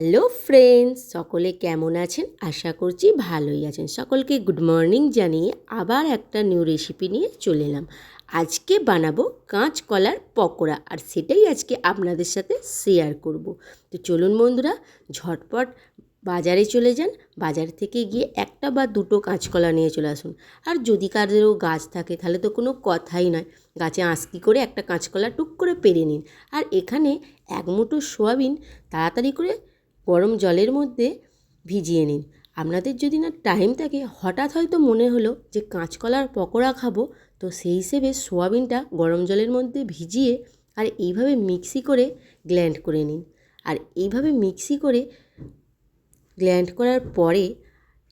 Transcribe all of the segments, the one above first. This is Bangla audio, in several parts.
হ্যালো ফ্রেন্ডস, সকলে কেমন আছেন? আশা করছি ভালোই আছেন। সকলকে গুড মর্নিং জানিয়ে আবার একটা নিউ রেসিপি নিয়ে চলে এলাম। আজকে বানাবো কাঁচকলার পকোড়া আর সেটাই আজকে আপনাদের সাথে শেয়ার করব। তো চলুন বন্ধুরা, ঝটপট বাজারে চলে যান। বাজার থেকে গিয়ে একটা বা দুটো কাঁচকলা নিয়ে চলে আসুন। আর যদি কারোরও গাছ থাকে, তাহলে তো কোনো কথাই নয়। গাছে আঁশকি করে একটা কাঁচকলা টুক করে পেরে নিন। আর এখানে এক মুঠো সোয়াবিন তাড়াতাড়ি করে গরম জলের মধ্যে ভিজিয়ে নিন। আপনাদের যদি না টাইম থাকে, হঠাৎ হয়তো মনে হলো যে কাঁচকলার পকোড়া খাব, তো সেই হিসেবে সোয়াবিনটা গরম জলের মধ্যে ভিজিয়ে আর এইভাবে মিক্সি করে গ্ল্যান্ড করে নিন। আর এইভাবে মিক্সি করে গ্ল্যান্ড করার পরে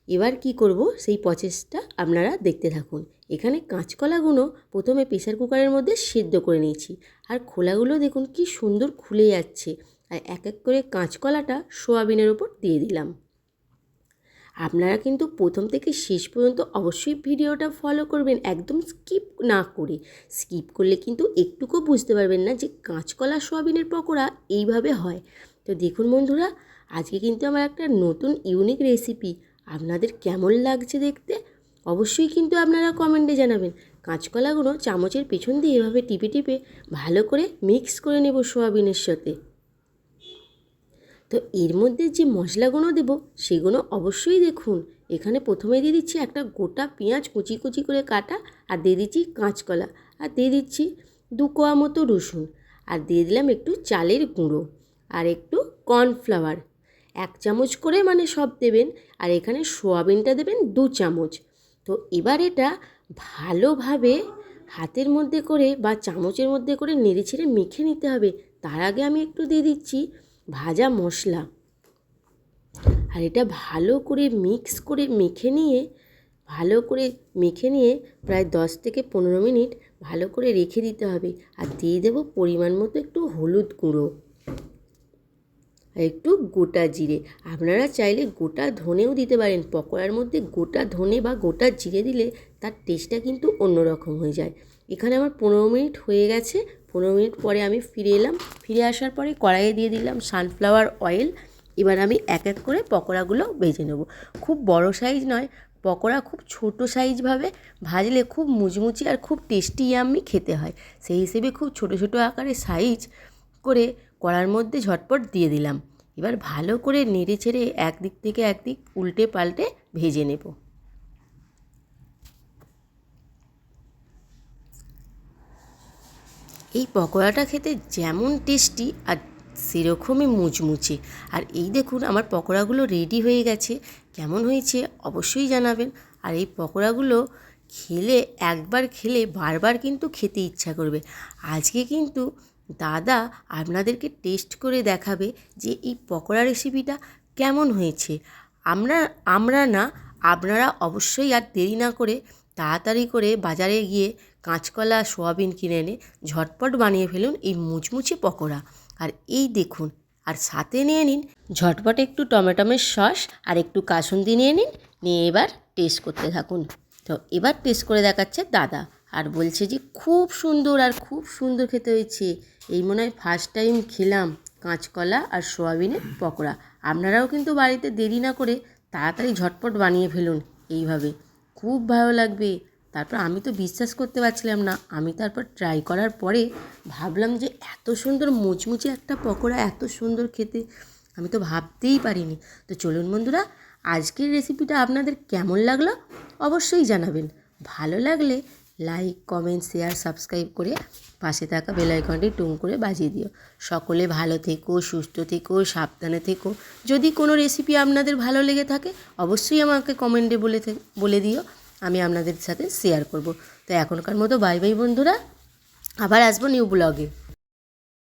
এবার কি করব, সেই প্রসেসটা আপনারা দেখতে থাকুন। এখানে কাঁচকলাগুলো প্রথমে প্রেসার কুকারের মধ্যে সেদ্ধ করে নিয়েছি। আর খোলাগুলো দেখুন কি সুন্দর খুলে যাচ্ছে। আর এক এক করে কাঁচকলাটা সোয়াবিনের ওপর দিয়ে দিলাম। আপনারা কিন্তু প্রথম থেকে শেষ পর্যন্ত অবশ্যই ভিডিওটা ফলো করবেন, একদম স্কিপ না করে। স্কিপ করলে কিন্তু একটুকু বুঝতে পারবেন না যে কাঁচকলা, সোয়াবিনের পকোড়া এইভাবে হয়। তো দেখুন বন্ধুরা, আজকে কিন্তু আমার একটা নতুন ইউনিক রেসিপি আপনাদের কেমন লাগছে দেখতে অবশ্যই কিন্তু আপনারা কমেন্টে জানাবেন। কাঁচকলাগুলো চামচের পেছন দিয়ে এভাবে টিপে টিপে ভালো করে মিক্স করে নেব সোয়াবিনের সাথে। তো এর মধ্যে যে মশলাগুলো দেবো সেগুলো অবশ্যই দেখুন। এখানে প্রথমে দিয়ে দিচ্ছি একটা গোটা পেঁয়াজ কুচি কুচি করে কাটা, আর দিয়ে দিচ্ছি কাঁচকলা। আর দিয়ে দিচ্ছি দু কোয়া মতো রসুন। আর দিয়ে দিলাম একটু চালের গুঁড়ো। আর একটু কর্নফ্লাওয়ার। এক চামচ করে মানে সব দেবেন। আর এখানে সোয়াবিনটা দেবেন দু চামচ। তো এবার এটা ভালোভাবে হাতের মধ্যে করে বা চামচের মধ্যে করে নেড়ে ছেড়ে মেখে নিতে হবে। তার আগে আমি একটু দিয়ে দিচ্ছি ভাজা মশলা। আর এটা ভালো করে মিক্স করে মেখে নিয়ে, ভালো করে মেখে নিয়ে প্রায় দশ থেকে পনেরো মিনিট ভালো করে রেখে দিতে হবে। আর দিয়ে দেবো পরিমাণ মতো একটু হলুদ গুঁড়ো। একটু গোটা জিরে। আপনারা চাইলে গোটা ধনেও দিতে পারেন। পকোড়ার মধ্যে গোটা ধনে বা গোটা জিরে দিলে তার টেস্টটা কিন্তু অন্যরকম হয়ে যায়। এখানে আমার পনেরো মিনিট হয়ে গেছে। পনেরো মিনিট পরে আমি ফিরে এলাম। ফিরে আসার পরে কড়াইয়ে দিয়ে দিলাম সানফ্লাওয়ার অয়েল এবার আমি এক এক করে পকোড়াগুলো ভেজে নেব। খুব বড় সাইজ নয়, পকোড়া খুব ছোট সাইজভাবে ভাজলে খুব মুচমুচি আর খুব টেস্টি আমি খেতে হয়। সেই হিসেবে খুব ছোট ছোট আকারে সাইজ করে কড়ার মধ্যে ঝটপট দিয়ে দিলাম। এবার ভালো করে নেড়ে ছেড়ে একদিক থেকে একদিক উল্টে পাল্টে ভেজে নেব। এই পকোড়াটা খেতে যেমন টেস্টি আর সেরকমই মুচমুচে। আর এই দেখুন, আমার পকোড়াগুলো রেডি হয়ে গেছে। কেমন হয়েছে অবশ্যই জানাবেন। আর এই পকোড়াগুলো খেলে, একবার খেলে বারবার কিন্তু খেতে ইচ্ছা করবে। আজকে কিন্তু দাদা আপনাদেরকে টেস্ট করে দেখাবে যে এই পকোড়া রেসিপিটা কেমন হয়েছে। আমরা আমরা না, আপনারা অবশ্যই আর দেরি না করে তাড়াতাড়ি করে বাজারে গিয়ে কাঁচকলা, সোয়াবিন কিনে এনে ঝটপট বানিয়ে ফেলুন এই মুচমুচে পকোড়া। আর এই দেখুন, আর সাথে নিয়ে নিন ঝটপট একটু টমেটোমের সস আর একটু কাসুন্দি নিয়ে নিন। নিয়ে এবার টেস্ট করতে থাকুন। তো এবার টেস্ট করে দেখাচ্ছে দাদা। আর বলছে যে, খুব সুন্দর আর খুব সুন্দর খেতে হয়েছে। এই মনে হয় ফার্স্ট টাইম খেলাম কাঁচকলা আর সোয়াবিনের পকোড়া। আপনারাও কিন্তু বাড়িতে দেরি না করে তাড়াতাড়ি ঝটপট বানিয়ে ফেলুন এইভাবে। খুব ভালো লাগবে। তারপর আমি তো বিশ্বাস করতে পারছিলাম না। আমি তারপর ট্রাই করার পরে ভাবলাম যে, এত সুন্দর মুচমুচে একটা পকোড়া, এত সুন্দর খেতে। আমি তো ভাবতেই পারিনি। তো চলুন বন্ধুরা, আজকের রেসিপিটা আপনাদের কেমন লাগল অবশ্যই জানাবেন। ভালো লাগলে লাইক কমেন্ট শেয়ার সাবস্ক্রাইব করে পাশে থাকা বেলাইকনটি টুম করে বাজিয়ে দিও। সকলে ভালো থেকো, সুস্থ থেকো, সাবধানে থেকো। যদি কোনো রেসিপি আপনাদের ভালো লেগে থাকে, অবশ্যই আমাকে কমেন্টে বলে বলে দিও। আমি আপনাদের সাথে শেয়ার করব। তো এখনকার মতো বাই বাই বন্ধুরা। আবার আসব নিউ ব্লগে